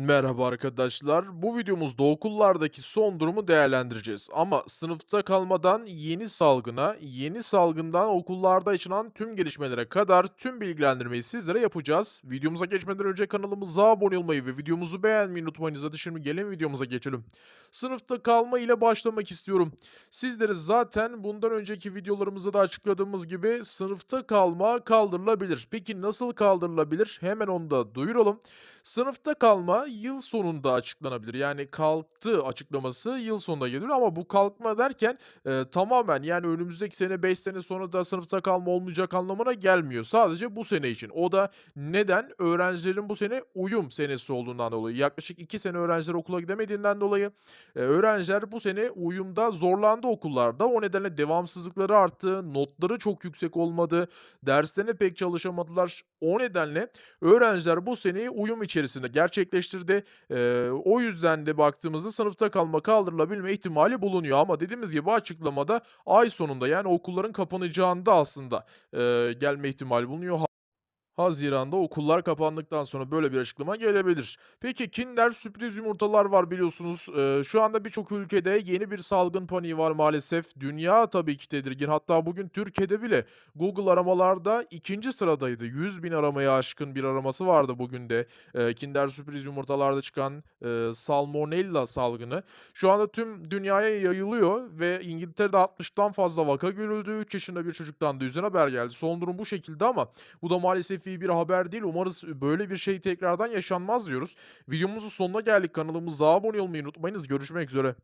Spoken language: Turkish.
Merhaba arkadaşlar. Bu videomuzda okullardaki son durumu değerlendireceğiz. Ama sınıfta kalmadan yeni salgına, yeni salgından okullarda yaşanan tüm gelişmelere kadar tüm bilgilendirmeyi sizlere yapacağız. Videomuza geçmeden önce kanalımıza abone olmayı ve videomuzu beğenmeyi unutmayınız. Hadi şimdi gelin videomuza geçelim. Sınıfta kalma ile başlamak istiyorum. Sizlere zaten bundan önceki videolarımızda da açıkladığımız gibi sınıfta kalma kaldırılabilir. Peki nasıl kaldırılabilir? Hemen onu da duyuralım. Sınıfta kalma yıl sonunda açıklanabilir. Yani kalktı açıklaması yıl sonunda gelir ama bu kalkma derken, eee, tamamen yani önümüzdeki sene 5 sene sonra da sınıfta kalma olmayacak anlamına gelmiyor. Sadece bu sene için. O da neden? Öğrencilerin bu sene uyum senesi olduğundan dolayı. Yaklaşık 2 sene öğrenciler okula gidemediğinden dolayı, eee, öğrenciler bu sene uyumda zorlandı okullarda. O nedenle devamsızlıkları arttı, notları çok yüksek olmadı, derslerine pek çalışamadılar. O nedenle öğrenciler bu seneyi uyum içerisinde gerçekleştirdi. Eee, o yüzden de baktığımızda sınıfta kalma kaldırılabilme ihtimali bulunuyor ama dediğimiz gibi açıklamada ay sonunda yani okulların kapanacağında aslında, eee, gelme ihtimali bulunuyor. Ha haziranda okullar kapandıktan sonra böyle bir açıklama gelebilir. Peki Kinder sürpriz yumurtalar var biliyorsunuz. Eee, şu anda birçok ülkede yeni bir salgın paniği var maalesef. Dünya tabii ki tedirgin. Hatta bugün Türkiye'de bile Google aramalarda ikinci sıradaydı. 100.000 aramaya aşkın bir araması vardı bugün de. Eee, Kinder sürpriz yumurtalarda çıkan, eee, salmonella salgını şu anda tüm dünyaya yayılıyor ve İngiltere'de 60'tan fazla vaka görüldü. 3 yaşında bir çocuktan da üzerine haber geldi. Son durum bu şekilde ama bu da maalesef iyi bir haber değil. Umarız böyle bir şey tekrardan yaşanmaz diyoruz. Videomuzun sonuna geldik. Kanalımıza abone olmayı unutmayınız. Görüşmek üzere.